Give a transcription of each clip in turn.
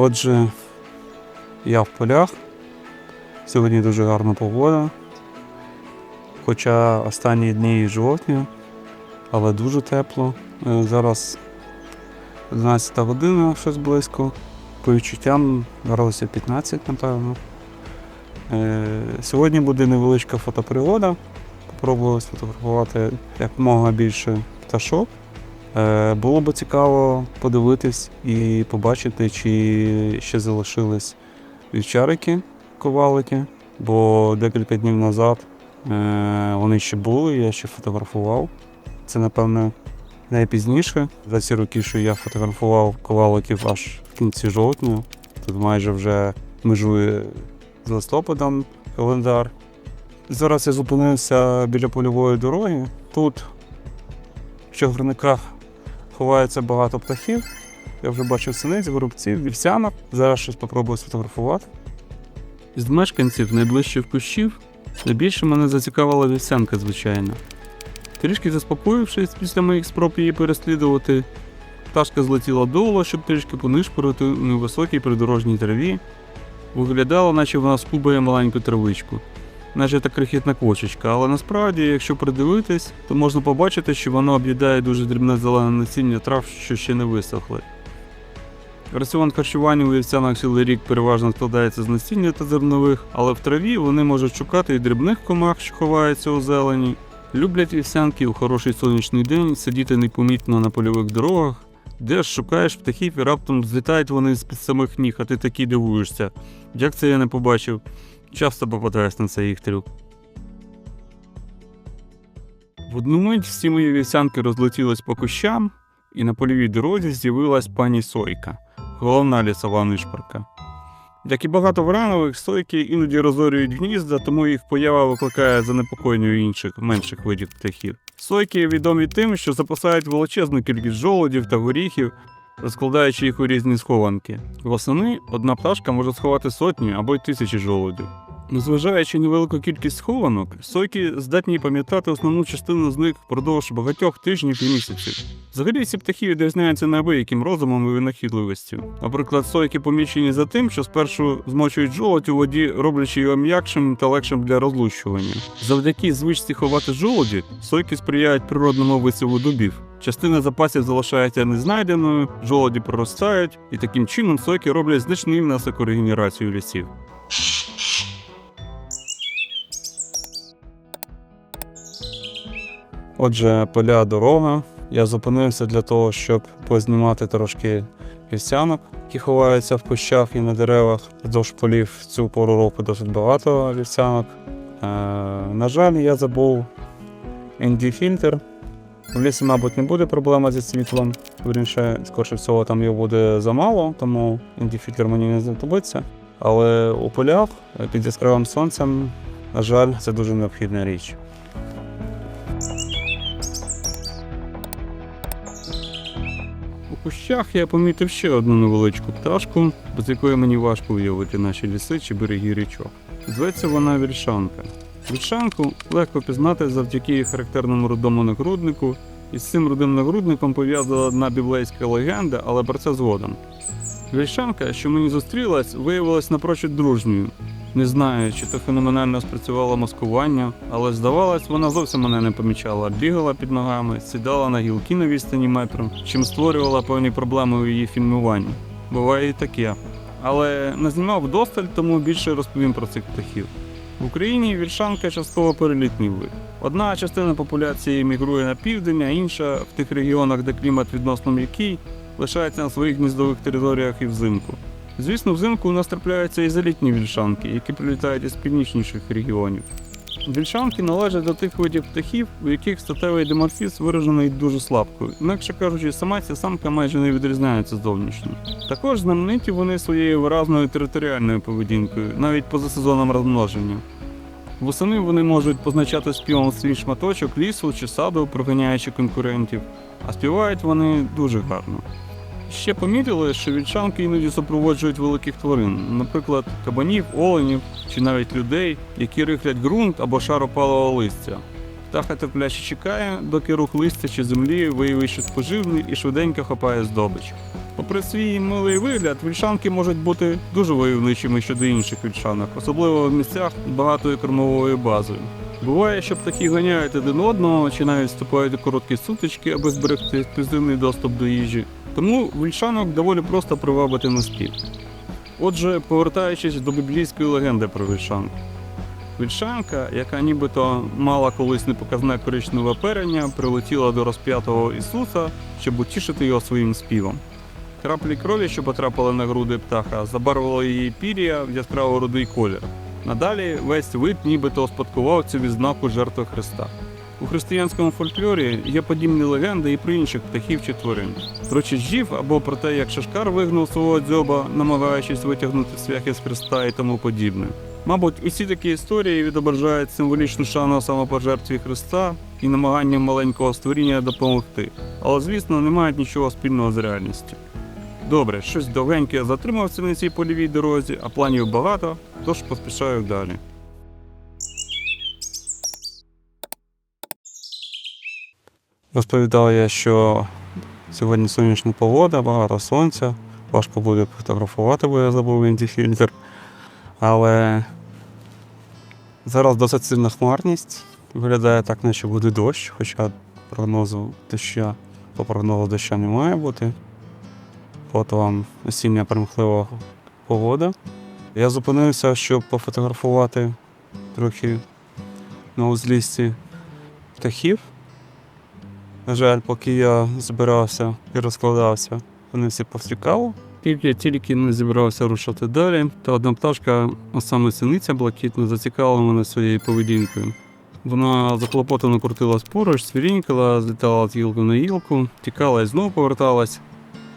Отже, я в полях. Сьогодні дуже гарна погода. Хоча останні дні жовтня, але дуже тепло. Е, Зараз 11 година, щось близько. По відчуттям градусів 15, напевно. Е, Сьогодні буде невеличка фотопригода. Попробую сфотографувати якомога більше пташок. Е, Було б цікаво подивитись і побачити, чи ще залишились вівчарики, ковалики, бо декілька днів назад е, вони ще були, я ще фотографував. Це, напевно, найпізніше. За ці роки, що я фотографував коваликів аж в кінці жовтня. Тут майже вже межує з листопадом календар. Зараз я зупинився біля польової дороги. Тут в чагарниках ховається багато птахів. Я вже бачив синиць, горобців, вівсянок. Зараз щось спробую сфотографувати. З мешканців найближчих кущів найбільше мене зацікавила вівсянка, звичайно. Трішки заспокоївшись після моїх спроб її переслідувати, пташка злетіла долу, щоб трішки понишпорити у невисокій придорожній траві. Виглядала, наче вона скубає маленьку травичку наче та крихітна квочечка, але насправді, якщо придивитись, то можна побачити, що воно об'їдає дуже дрібне зелене насіння трав, що ще не висохли. Раціон харчування у вівсянок цілий рік переважно складається з насіння та зернових, але в траві вони можуть шукати і дрібних комах, що ховаються у зелені. Люблять вівсянки у хороший сонячний день сидіти непомітно на польових дорогах, де ж шукаєш птахів і раптом злітають вони з-під самих ніг, а ти такий дивуєшся. Як це я не побачив? Часто попадаюсь на цей їх трюк. В одну мить всі мої вівсянки розлетілись по кущам, і на польовій дорозі з'явилась пані Сойка, головна лісова нишпорка. Як і багато вранових, сойки іноді розорюють гнізда, тому їх поява викликає занепокоєння інших менших видів птахів. Сойки відомі тим, що запасають величезну кількість жолудів та горіхів, розкладаючи їх у різні схованки. Восени одна пташка може сховати сотні або й тисячі жолудів. Незважаючи на невелику кількість схованок, сойки здатні пам'ятати основну частину з них впродовж багатьох тижнів і місяців. Взагалі ці птахи відрізняються неабияким розумом і винахідливістю. Наприклад, сойки помічені за тим, що спершу змочують жолудь у воді, роблячи його м'якшим та легшим для розлущування. Завдяки звичці ховати жолуді, сойки сприяють природному висіву дубів. Частина запасів залишається незнайденою, жолоді проростають, і таким чином сойки роблять значний внесок у регенерацію лісів. Отже, поля дорога. Я зупинився для того, щоб познімати трошки вівсянок, які ховаються в кущах і на деревах. Вздовж полів цю пору року досить багато вівсянок. Е, на жаль, я забув ND-фільтр. В лісі, мабуть, не буде проблема зі світлом. Вірніше, скоріше всього, там його буде замало, тому ND-фільтр мені не знадобиться. Але у полях е, під яскравим сонцем, на жаль, це дуже необхідна річ. Кущах я помітив ще одну невеличку пташку, без якої мені важко уявити наші ліси чи береги річок. Зветься вона вільшанка. Вільшанку легко пізнати завдяки характерному рудому нагруднику, і з цим рудим нагрудником пов'язана одна біблейська легенда, але про це згодом. Вільшанка, що мені зустрілась, виявилась напрочуд дружньою. Не знаю, чи то феноменально спрацювало маскування, але здавалось, вона зовсім мене не помічала, бігала під ногами, сідала на гілки на відстані метру, чим створювала певні проблеми у її фільмуванні. Буває і таке. Але не знімав вдосталь, тому більше розповім про цих птахів. В Україні вільшанка частково перелітний. Одна частина популяції мігрує на південь, а інша в тих регіонах, де клімат відносно м'який, лишається на своїх гніздових територіях і взимку. Звісно, взимку у нас трапляються і залітні вільшанки, які прилітають із північніших регіонів. Вільшанки належать до тих видів птахів, у яких статевий деморфізм виражений дуже слабко. Інакше кажучи, сама ця самка майже не відрізняється зовнішньо. Також знамениті вони своєю виразною територіальною поведінкою, навіть поза сезоном розмноження. Восени вони можуть позначати співом свій шматочок лісу чи саду, проганяючи конкурентів, а співають вони дуже гарно. Ще помітили, що вільчанки іноді супроводжують великих тварин, наприклад, кабанів, оленів чи навіть людей, які рихлять ґрунт або шар опалого листя. Птаха терпляче чекає, доки рух листя чи землі виявить щось поживне і швиденько хапає здобич. Попри свій милий вигляд, вільшанки можуть бути дуже войовничими щодо інших вільшанок, особливо в місцях з багатою кормовою базою. Буває, що птахи ганяють один одного чи навіть вступають у короткі сутички, аби зберегти ексклюзивний доступ до їжі. Тому вільшанок доволі просто привабити на спів. Отже, повертаючись до біблійської легенди про вільшанку. Вільшанка, яка нібито мала колись непоказне коричневе оперення, прилетіла до розп'ятого Ісуса, щоб утішити його своїм співом. Краплі крові, що потрапили на груди птаха, забарвили її пір'я в яскраво рудий колір. Надалі весь вид нібито успадкував цю відзнаку жертви Христа. У християнському фольклорі є подібні легенди і про інших птахів чи тварин. Про чижів або про те, як Шашкар вигнав свого дзьоба, намагаючись витягнути свяхи з Христа і тому подібне. Мабуть, усі такі історії відображають символічну шану самопожертві Христа і намагання маленького створіння допомогти, але, звісно, не мають нічого спільного з реальністю. Добре, щось довгеньке затримався на цій польовій дорозі, а планів багато, тож поспішаю далі. Розповідав я, що сьогодні сонячна погода, багато сонця, важко буде фотографувати, бо я забув індіфільтр. Але зараз досить сильна хмарність. Виглядає так, наче буде дощ, хоча прогнозу доща, по прогнозу доща не має бути. От вам осіння примхлива погода. Я зупинився, щоб пофотографувати трохи на узліссі птахів. На жаль, поки я збирався і розкладався, вони всі повтікали. Тільки тільки не зібрався рушати далі, та одна пташка, а саме синиця блакитна, зацікавила мене своєю поведінкою. Вона захлопотано крутилась поруч, свірінькала, злітала з гілки на гілку, тікала і знову поверталась.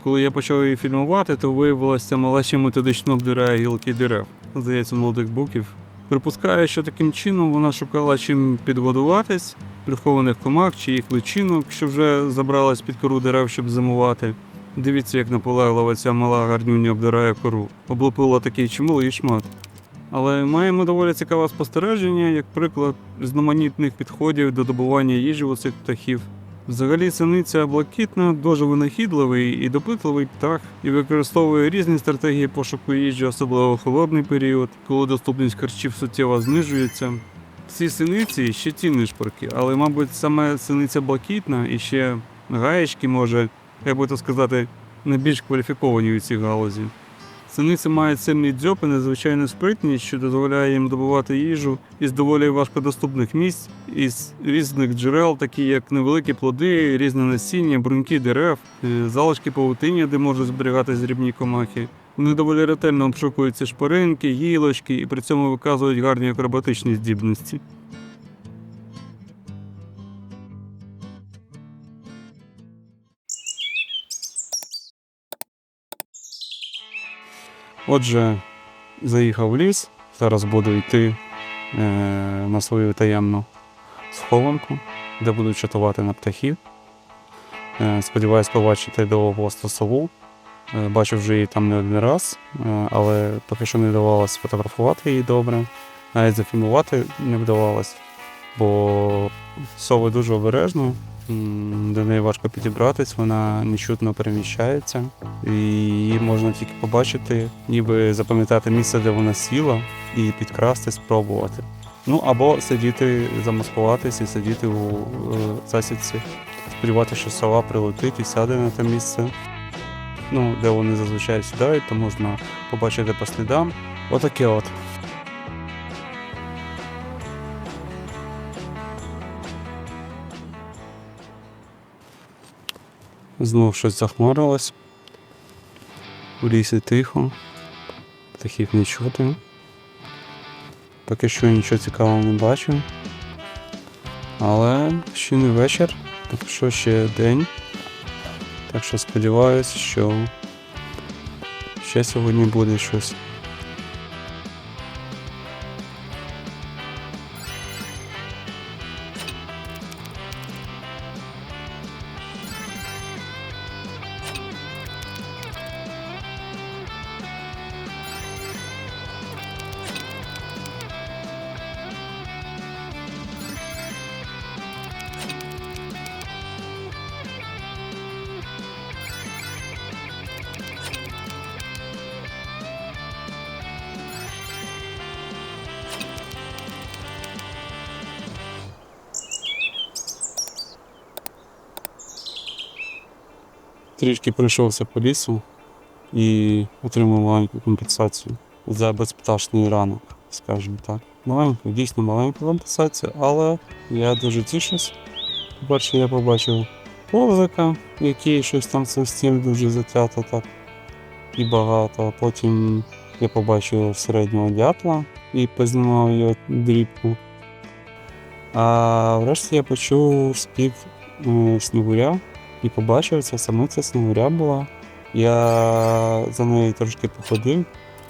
Коли я почав її фільмувати, то виявилося мала ще методично обдирає гілки дерев, здається, молодих буків. Припускаю, що таким чином вона шукала чим підгодуватись, прихованих комах чи їх личинок, що вже забралась під кору дерев, щоб зимувати. Дивіться, як наполеглива ця мала гарнюня обдирає кору. Облупила такий чималий шмат. Але маємо доволі цікаве спостереження, як приклад різноманітних підходів до добування їжі у цих птахів. Взагалі синиця блакитна, дуже винахідливий і допитливий птах і використовує різні стратегії пошуку їжі, особливо в холодний період, коли доступність харчів суттєво знижується. Ці синиці ще ті нишпорки, але, мабуть, саме синиця блакитна і ще гаєчки, може, як би то сказати, найбільш кваліфіковані у цій галузі. Синиці мають сильний дзьоб і надзвичайну спритність, що дозволяє їм добувати їжу із доволі важкодоступних місць, із різних джерел, такі як невеликі плоди, різне насіння, бруньки дерев, е, залишки павутиння, де можуть зберігатися дрібні комахи. Вони доволі ретельно обшукують ці шпаринки, гілочки і при цьому виказують гарні акробатичні здібності. Отже, заїхав в ліс. Зараз буду йти е, на свою таємну схованку, де буду чатувати на птахів. Е, сподіваюсь побачити довгосту сову. Е, бачив вже її там не один раз, е, але поки що не вдавалося фотографувати її добре. Навіть зафільмувати не вдавалось, бо сови дуже обережно, до неї важко підібратись, вона нечутно переміщається. І її можна тільки побачити, ніби запам'ятати місце, де вона сіла, і підкрасти, спробувати. Ну або сидіти, замаскуватись і сидіти у е, засідці, сподіватися, що сова прилетить і сяде на те місце. Ну, де вони зазвичай сідають, то можна побачити по слідам. Отаке от. Знову щось захмарилось. У лісі тихо, птахів не чути. Поки що нічого цікавого не бачу. Але ще не вечір, поки що ще день. Так що сподіваюся, що ще сьогодні буде щось. Трішки пройшовся по лісу і отримав маленьку компенсацію за безпташний ранок, скажімо так. Маленьку, дійсно маленьку компенсацію, але я дуже тішусь. По-перше, я побачив Повзика, який щось там совсем дуже затято так і багато. Потім я побачив середнього дятла і познімав його дрібку. А врешті я почув спів е, снігуря і побачив, це самиця снігуря була. Я за нею трошки походив,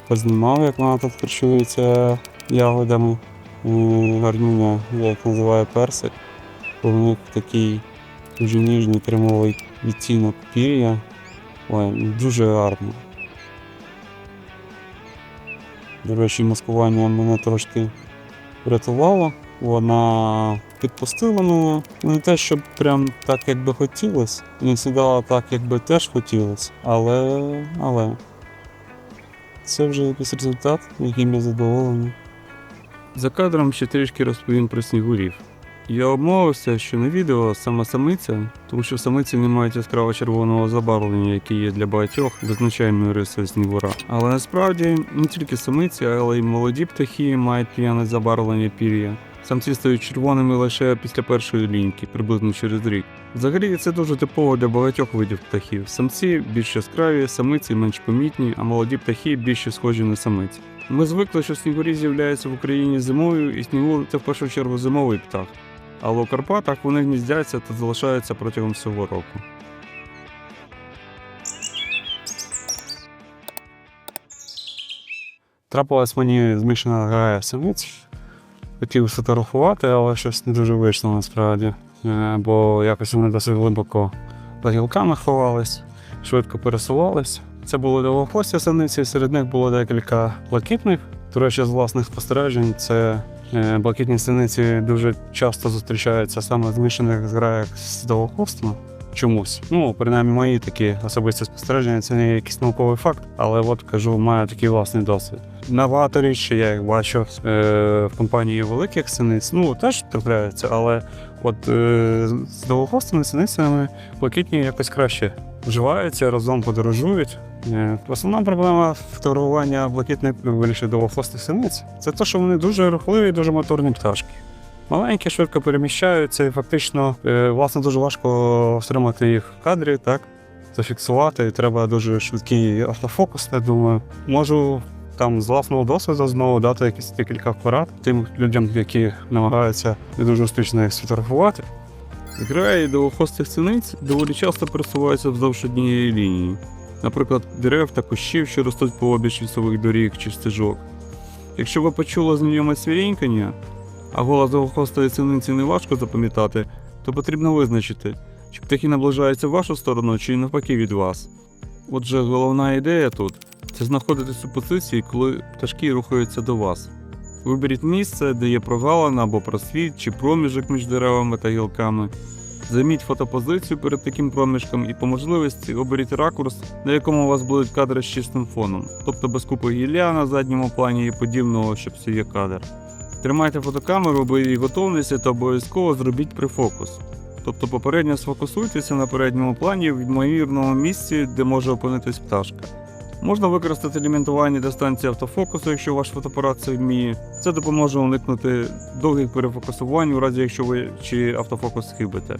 познімав, як вона тут харчується ягодами. Е, Гарнюня, я їх персик. У них такий дуже ніжний кремовий відтінок пір'я. Ой, дуже гарно. До речі, маскування мене трошки врятувало. Вона підпустила мене. Не те, щоб прям так, як би хотілося. Не сідала так, як би теж хотілося. Але. але. Це вже якийсь результат, яким я задоволений. За кадром ще трішки розповім про снігурів. Я обмовився, що на відео саме самиця, тому що самиці не мають яскраво червоного забарвлення, яке є для багатьох визначальною рисою снігура. Але насправді не тільки самиці, але й молоді птахи мають п'яне забарвлення пір'я. Самці стають червоними лише після першої ліньки, приблизно через рік. Взагалі це дуже типово для багатьох видів птахів. Самці більш яскраві, самиці менш помітні, а молоді птахи більше схожі на самиць. Ми звикли, що снігурі з'являються в Україні зимою, і снігур це в першу чергу зимовий птах. Але у Карпатах вони гніздяться та залишаються протягом всього року. Трапилась мені змішана грая самиць. Хотів сфотографувати, але щось не дуже вийшло насправді. Е, Бо якось вони досить глибоко за гілками ховались, швидко пересувались. Це були довгохвості самиці, серед них було декілька блакитних. До речі, з власних спостережень це Е, Блакитні синиці дуже часто зустрічаються саме в змішаних зграях з довгохвостами. Чомусь. Ну, принаймні, мої такі особисті спостереження, це не якийсь науковий факт, але от кажу, маю такий власний досвід. На багато ще я їх бачу е, в компанії великих синиць. Ну, теж трапляються, але от е, з довгохвостими синицями блакитні якось краще вживаються, разом подорожують. Е, Основна проблема фотографування блакитних вирішив довгохвостих синиць це те, що вони дуже рухливі і дуже моторні пташки. Маленькі, швидко переміщаються, і фактично, е, власне, дуже важко стримати їх в кадрі, так, зафіксувати. І треба дуже швидкий автофокус, я думаю. Можу там з власного досвіду знову дати якісь декілька порад тим людям, які намагаються не дуже успішно їх сфотографувати. Зграї довгохвостих синиць доволі часто пересуваються вздовж однієї лінії, наприклад, дерев та кущів, що ростуть по обіч лісових доріг чи стежок. Якщо ви почули знайоме свірінькання, а голос довгохвостої синиці не важко запам'ятати, то потрібно визначити, чи птахи наближаються в вашу сторону, чи навпаки від вас. Отже, головна ідея тут це знаходитись у позиції, коли пташки рухаються до вас. Виберіть місце, де є прогалина або просвіт чи проміжок між деревами та гілками. Займіть фотопозицію перед таким проміжком і по можливості оберіть ракурс, на якому у вас будуть кадри з чистим фоном, тобто без купи гілля на задньому плані і подібного, що псує кадр. Тримайте фотокамеру, бо її готовності та обов'язково зробіть прифокус. Тобто попередньо сфокусуйтеся на передньому плані в ймовірному місці, де може опинитись пташка. Можна використати лімітування дистанції автофокусу, якщо ваш фотоапарат це вміє. Це допоможе уникнути довгих перефокусувань, у разі якщо ви чи автофокус схибите.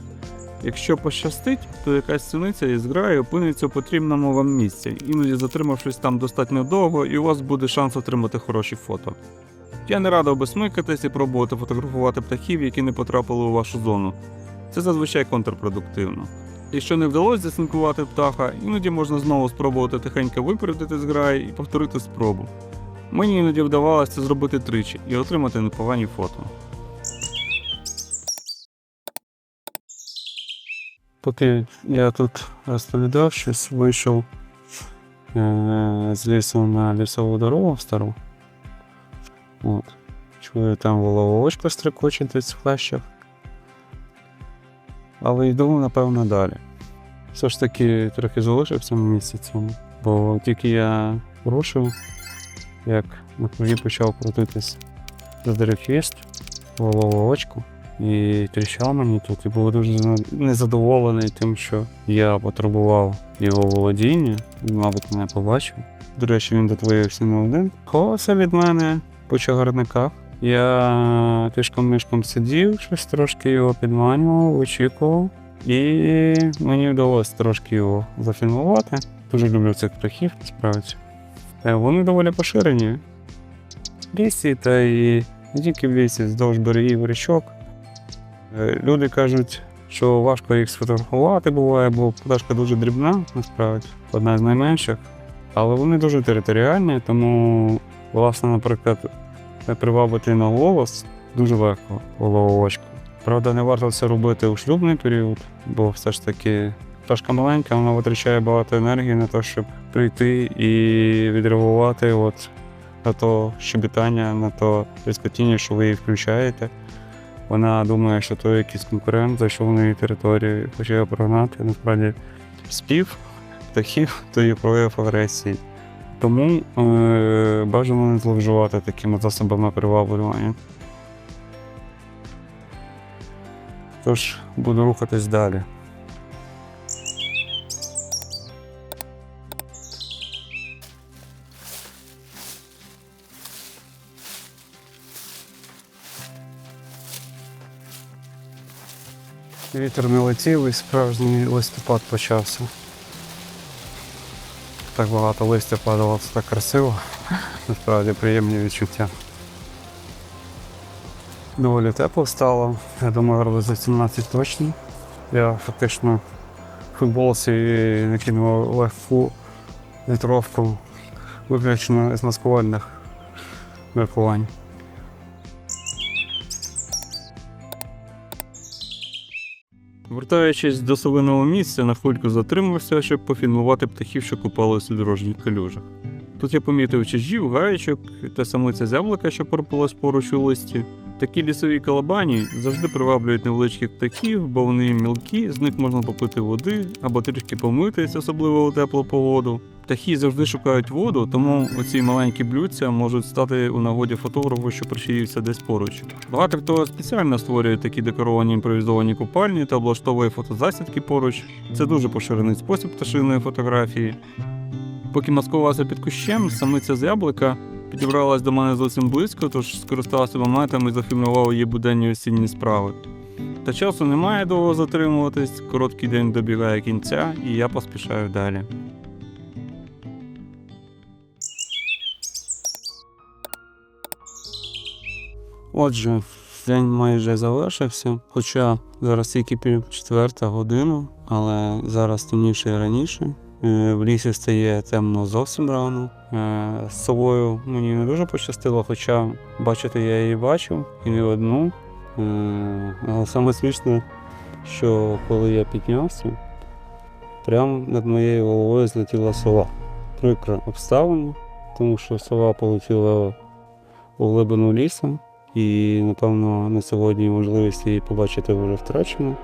Якщо пощастить, то якась синиця із граї опиниться у потрібному вам місці, іноді затримавшись там достатньо довго, і у вас буде шанс отримати хороші фото. Я не радив би смикатись і пробувати фотографувати птахів, які не потрапили у вашу зону. Це зазвичай контрпродуктивно. Якщо не вдалося засинкувати птаха, іноді можна знову спробувати тихенько випередити зграї і повторити спробу. Мені іноді вдавалося це зробити тричі і отримати непогані фото. Поки я тут розповідав, щось вийшов е- з лісу на лісову дорогу стару. От. Чую, там воловочко стрикочить десь в хлещах. Але йду, напевно, далі. Все ж таки трохи залишився на місці. Бо тільки я рушив, як на крові почав крутитись за деревхвіст, голову очку. і тріщав мені тут, і був дуже незадоволений тим, що я потребував його володіння. Він, мабуть, мене побачив. До речі, він дотворився не один. Ховався від мене по чагарниках. Я тишком мишком сидів, щось трошки його підманював, очікував. І мені вдалося трошки його зафільмувати. Дуже люблю цих птахів, справді. Е, Вони доволі поширені в лісі, та і не тільки в лісі, вздовж берегів річок. Е, Люди кажуть, що важко їх сфотографувати буває, бо пташка дуже дрібна, насправді, одна з найменших. Але вони дуже територіальні, тому, власне, наприклад, привабити на голос дуже легко головочку. Правда, не варто це робити у шлюбний період, бо все ж таки пташка маленька, вона витрачає багато енергії на те, щоб прийти і відреагувати от на то щебетання, на то різкотіння, що ви її включаєте. Вона думає, що то якийсь конкурент зайшов на її територію хоче його прогнати. Насправді спів птахів то є прояв агресії. Тому е, бажано не зловживати такими засобами приваблювання. Тож буду рухатись далі. Вітер не летів і справжній листопад почався. Так багато листя падало, це так красиво. Насправді приємні відчуття. Доволі тепло стало. Я думаю, за 17 точно. Я фактично в футболці накинув легку літровку виключно з маскувальних міркувань. Вертаючись до солиного місця, на хвильку затримався, щоб пофільмувати птахів, що купалися у дорожніх калюжах. Тут я помітив чижів, гаєчок та самиця зяблика, що порпалась поруч у листі. Такі лісові калабані завжди приваблюють невеличких птахів, бо вони мілкі, з них можна попити води або трішки помитись, особливо у теплу погоду. Птахи завжди шукають воду, тому оці маленькі блюдця можуть стати у нагоді фотографу, що причаївся десь поруч. Багато хто спеціально створює такі декоровані імпровізовані купальні та облаштовує фотозасідки поруч. Це дуже поширений спосіб пташиної фотографії. Поки маскувався під кущем, самиця з яблука підібралась до мене зовсім близько, тож скористався моментом і зафільмував її буденні осінні справи. Та часу немає довго затримуватись, короткий день добігає кінця, і я поспішаю далі. Отже, день майже завершився, хоча зараз тільки пів четверта година, але зараз темніше і раніше. Е, В лісі стає темно зовсім рано. Е, З собою мені не дуже пощастило, хоча бачити я її бачив і не одну. Е, Але саме смішне, що коли я піднявся, прямо над моєю головою злетіла сова. Прикра обставина, тому що сова полетіла у глибину лісу, і, напевно, на сьогодні можливість її побачити вже втрачена.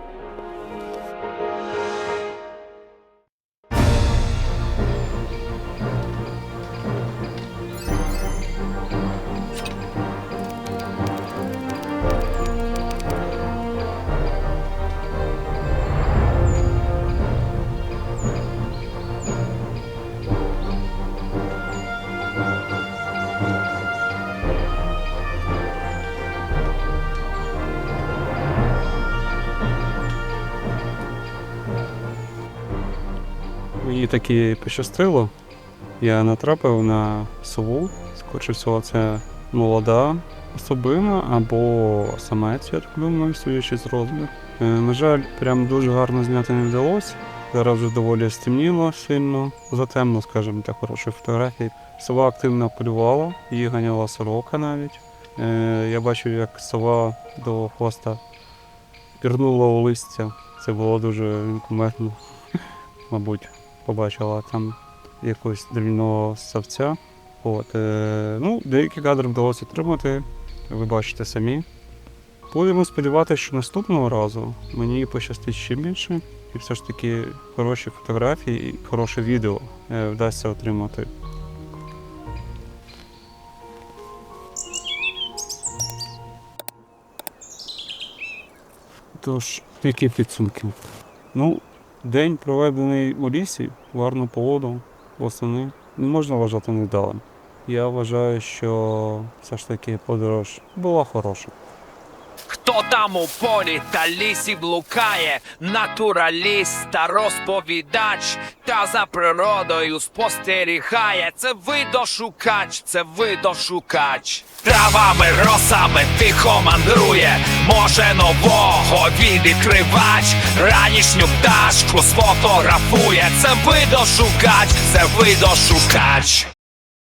Мені таки пощастило. Я натрапив на сову. Скоріше всього, це молода особина або самець, я так думаю, судячи з розміру. Е, На жаль, прям дуже гарно зняти не вдалося. Зараз вже доволі стемніло сильно, затемно, скажімо так, хорошої фотографії. Сова активно полювала, її ганяла сорока навіть. Е, Я бачив, як сова до хвоста пірнула у листя. Це було дуже кумедно, мабуть побачила там якогось дрібного савця. От, е, ну, деякі кадри вдалося отримати, ви бачите самі. Будемо сподіватися, що наступного разу мені пощастить ще більше, і все ж таки хороші фотографії і хороше відео е, вдасться отримати. Тож, які підсумки? Ну, день проведений у лісі, гарну погоду, восени, не можна вважати невдалим. Я вважаю, що все ж таки подорож була хороша. Хто там у полі та лісі блукає, натураліст та розповідач, та за природою спостерігає. Це видошукач, це видошукач. Травами, росами тихо мандрує, може нового відкривач, ранішню пташку сфотографує. Це видошукач, це видошукач.